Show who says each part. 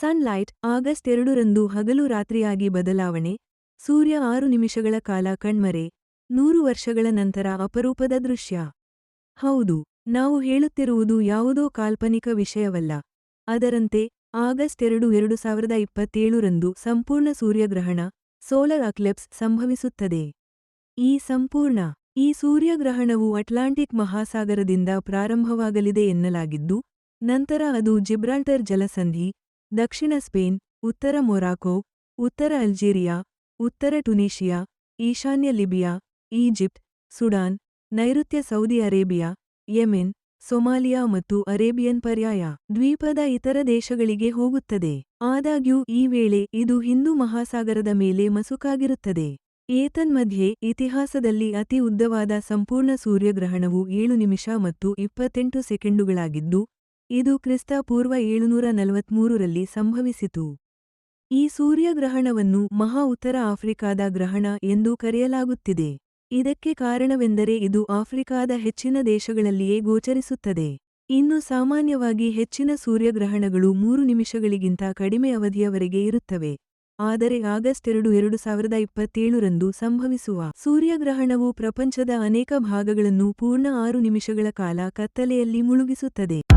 Speaker 1: Sunlight August ಎರಡರಂದು ಹಗಲು ರಾತ್ರಿಯಾಗಿ ಬದಲಾವಣೆ. ಸೂರ್ಯ ಆರು ನಿಮಿಷಗಳ ಕಾಲ ಕಣ್ಮರೆ. ನೂರು ವರ್ಷಗಳ ನಂತರ ಅಪರೂಪದ ದೃಶ್ಯ. ಹೌದು, ನಾವು ಹೇಳುತ್ತಿರುವುದು ಯಾವುದೋ ಕಾಲ್ಪನಿಕ ವಿಷಯವಲ್ಲ. ಅದರಂತೆ ಆಗಸ್ಟ್ ಎರಡು ಎರಡು ಸಾವಿರದ ಇಪ್ಪತ್ತೇಳರಂದು ಸಂಪೂರ್ಣ ಸೂರ್ಯಗ್ರಹಣ, ಸೋಲರ್ ಅಕ್ಲೆಪ್ಸ್ ಸಂಭವಿಸುತ್ತದೆ. ಈ ಸಂಪೂರ್ಣ, ಈ ಸೂರ್ಯಗ್ರಹಣವು ಅಟ್ಲಾಂಟಿಕ್ ಮಹಾಸಾಗರದಿಂದ ಪ್ರಾರಂಭವಾಗಲಿದೆ ಎನ್ನಲಾಗಿದ್ದು, ನಂತರ ಅದು ಜಿಬ್ರಾಲ್ಟರ್ ಜಲಸಂಧಿ ದಕ್ಷಿಣ ಸ್ಪೇನ್, ಉತ್ತರ ಮೊರಾಕೊ, ಉತ್ತರ ಅಲ್ಜೀರಿಯಾ, ಉತ್ತರ ಟುನೀಷಿಯಾ ಈಶಾನ್ಯ ಲಿಬಿಯಾ, ಈಜಿಪ್ಟ್, ಸುಡಾನ್, ನೈಋತ್ಯ ಸೌದಿ ಅರೇಬಿಯಾ, ಯೆಮೆನ್, ಸೊಮಾಲಿಯಾ ಮತ್ತು ಅರೇಬಿಯನ್ ಪರ್ಯಾಯ ದ್ವೀಪದ ಇತರ ದೇಶಗಳಿಗೆ ಹೋಗುತ್ತದೆ. ಆದಾಗ್ಯೂ, ಈ ವೇಳೆ ಇದು ಹಿಂದೂ ಮಹಾಸಾಗರದ ಮೇಲೆ ಮಸುಕಾಗಿರುತ್ತದೆ. ಏತನ್ಮಧ್ಯೆ, ಇತಿಹಾಸದಲ್ಲಿ ಅತಿ ಉದ್ದವಾದ ಸಂಪೂರ್ಣ ಸೂರ್ಯಗ್ರಹಣವು ಏಳು ನಿಮಿಷ ಮತ್ತು ಇಪ್ಪತ್ತೆಂಟು ಸೆಕೆಂಡುಗಳಾಗಿದ್ದು ಇದು ಕ್ರಿಸ್ತ ಪೂರ್ವ ಏಳುನೂರ ನಲವತ್ಮೂರರಲ್ಲಿ ಸಂಭವಿಸಿತು. ಈ ಸೂರ್ಯಗ್ರಹಣವನ್ನು ಮಹಾ ಉತ್ತರ ಆಫ್ರಿಕಾದ ಗ್ರಹಣ ಎಂದು ಕರೆಯಲಾಗುತ್ತಿದೆ. ಇದಕ್ಕೆ ಕಾರಣವೆಂದರೆ ಇದು ಆಫ್ರಿಕಾದ ಹೆಚ್ಚಿನ ದೇಶಗಳಲ್ಲಿಯೇ ಗೋಚರಿಸುತ್ತದೆ. ಇನ್ನು ಸಾಮಾನ್ಯವಾಗಿ ಹೆಚ್ಚಿನ ಸೂರ್ಯಗ್ರಹಣಗಳು ಮೂರು ನಿಮಿಷಗಳಿಗಿಂತ ಕಡಿಮೆ ಅವಧಿಯವರೆಗೆ ಇರುತ್ತವೆ. ಆದರೆ ಆಗಸ್ಟ್ ಎರಡು ಎರಡು ಸಾವಿರದ ಇಪ್ಪತ್ತೇಳರಂದು ಸಂಭವಿಸುವ ಸೂರ್ಯಗ್ರಹಣವು ಪ್ರಪಂಚದ ಅನೇಕ ಭಾಗಗಳನ್ನು ಪೂರ್ಣ ಆರು ನಿಮಿಷಗಳ ಕಾಲ ಕತ್ತಲೆಯಲ್ಲಿ ಮುಳುಗಿಸುತ್ತದೆ.